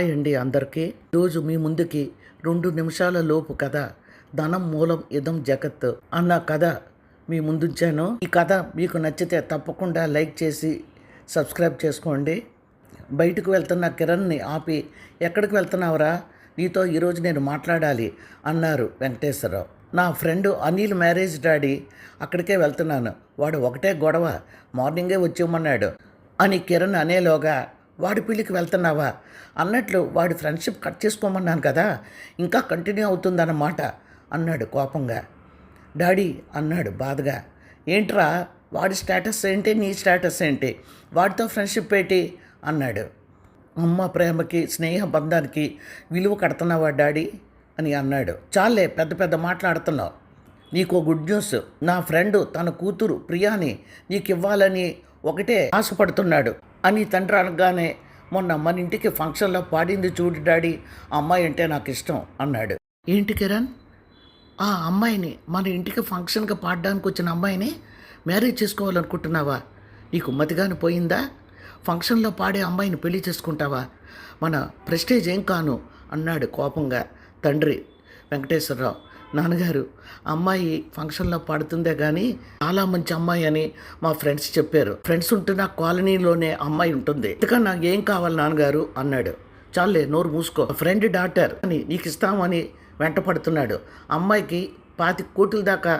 Hi అండి అందరికీ. రోజు మీ ముందుకి రెండు నిమిషాల లోపు కథ ధనం మూలం ఇదం జగత్ అన్న కథ మీ ముందుంచాను. ఈ కథ మీకు నచ్చితే తప్పకుండా లైక్ చేసి సబ్స్క్రైబ్ చేసుకోండి. బయటకు వెళ్తున్న కిరణ్ని ఆపి ఎక్కడికి వెళ్తున్నావురా? నీతో ఈరోజు నేను మాట్లాడాలి అన్నారు వెంకటేశ్వరరావు. నా ఫ్రెండ్ అనిల్ మ్యారేజ్ డాడీ అక్కడికే వెళ్తున్నాను. వాడు ఒకటే గొడవ. మార్నింగే వచ్చేయమన్నాడు అని కిరణ్ అనేలోగా వాడి పెళ్ళికి వెళ్తున్నావా? అన్నట్లు వాడి ఫ్రెండ్షిప్ కట్ చేసుకోమన్నాను కదా ఇంకా కంటిన్యూ అవుతుందన్నమాట అన్నాడు కోపంగా. డాడీ అన్నాడు బాధగా ఏంట్రా వాడి స్టేటస్ ఏంటి నీ స్టేటస్ ఏంటి వాడితో ఫ్రెండ్షిప్ ఏంటి అన్నాడు. అమ్మ ప్రేమకి స్నేహ బంధానికి విలువ కడుతున్నావా డాడీ అని అన్నాడు. చాలే పెద్ద పెద్ద మాట్లాడుతున్నావు. నీకు గుడ్ న్యూస్ నా ఫ్రెండ్ తన కూతురు ప్రియాని నీకు ఇవ్వాలని ఒకటే ఆశపడుతున్నాడు. అని తండ్రి అనగానే మొన్న మన ఇంటికి ఫంక్షన్లో పాడింది చూడు డాడీ ఆ అమ్మాయి అంటే నాకు ఇష్టం అన్నాడు. ఏంటి కిరణ్? ఆ అమ్మాయిని మన ఇంటికి ఫంక్షన్కి పాడడానికి వచ్చిన అమ్మాయిని మ్యారేజ్ చేసుకోవాలనుకుంటున్నావా? నీకు మతిగాని పోయిందా? ఫంక్షన్లో పాడే అమ్మాయిని పెళ్ళి చేసుకుంటావా? మన ప్రెస్టేజ్ ఏం కాను అన్నాడు కోపంగా తండ్రి వెంకటేశ్వరరావు. నాన్నగారు అమ్మాయి ఫంక్షన్లో పాడుతుందే కానీ చాలా మంచి అమ్మాయి అని మా ఫ్రెండ్స్ చెప్పారు. ఫ్రెండ్స్ ఉంటున్న కాలనీలోనే అమ్మాయి ఉంటుంది. ఇక నాకు ఏం కావాలి నాన్నగారు? అన్నాడు. చాలే నోరు మూసుకో. ఫ్రెండ్ డాక్టర్ అని నీకు ఇస్తామని వెంట పడుతున్నాడు అమ్మాయికి పాతి కోట్ల దాకా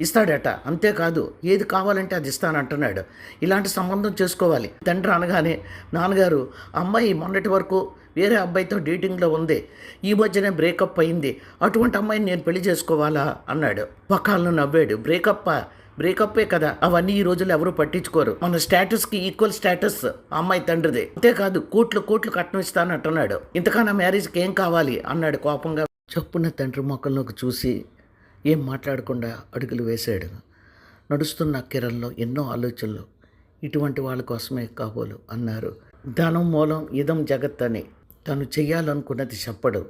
ఇస్తాడట. అంతేకాదు ఏది కావాలంటే అది ఇస్తానంటున్నాడు. ఇలాంటి సంబంధం చేసుకోవాలి. తండ్రి అనగానే నాన్నగారు అమ్మాయి మొన్నటి వరకు వేరే అబ్బాయితో డేటింగ్లో ఉంది. ఈ మధ్యనే బ్రేకప్ అయింది. అటువంటి అమ్మాయిని నేను పెళ్ళి చేసుకోవాలా? అన్నాడు. పకాలను నవ్వాడు. బ్రేకప్ బ్రేకప్పే కదా. అవన్నీ ఈ రోజులు ఎవరు పట్టించుకోరు. మన స్టేటస్కి ఈక్వల్ స్టేటస్ అమ్మాయి తండ్రిదే. అంతేకాదు కోట్లు కోట్లు కట్నం ఇస్తానంటున్నాడు. ఇంతకన్నా మ్యారేజ్కి ఏం కావాలి? అన్నాడు కోపంగా. చొప్పున తండ్రి మొక్కల్లోకి చూసి ఏం మాట్లాడకుండా అడుగులు వేశాడు. నడుస్తున్న కిరణ్లో ఎన్నో ఆలోచనలు. ఇటువంటి వాళ్ళ కోసమే కాబోలు అన్నారు. ధనం మూలం ఇదం జగత్ అని తను చెయ్యాలనుకున్నది చెప్పడు.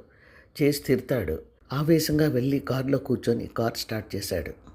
చేసి తీరుతాడు. ఆవేశంగా వెళ్ళి కారులో కూర్చొని కార్ స్టార్ట్ చేశాడు.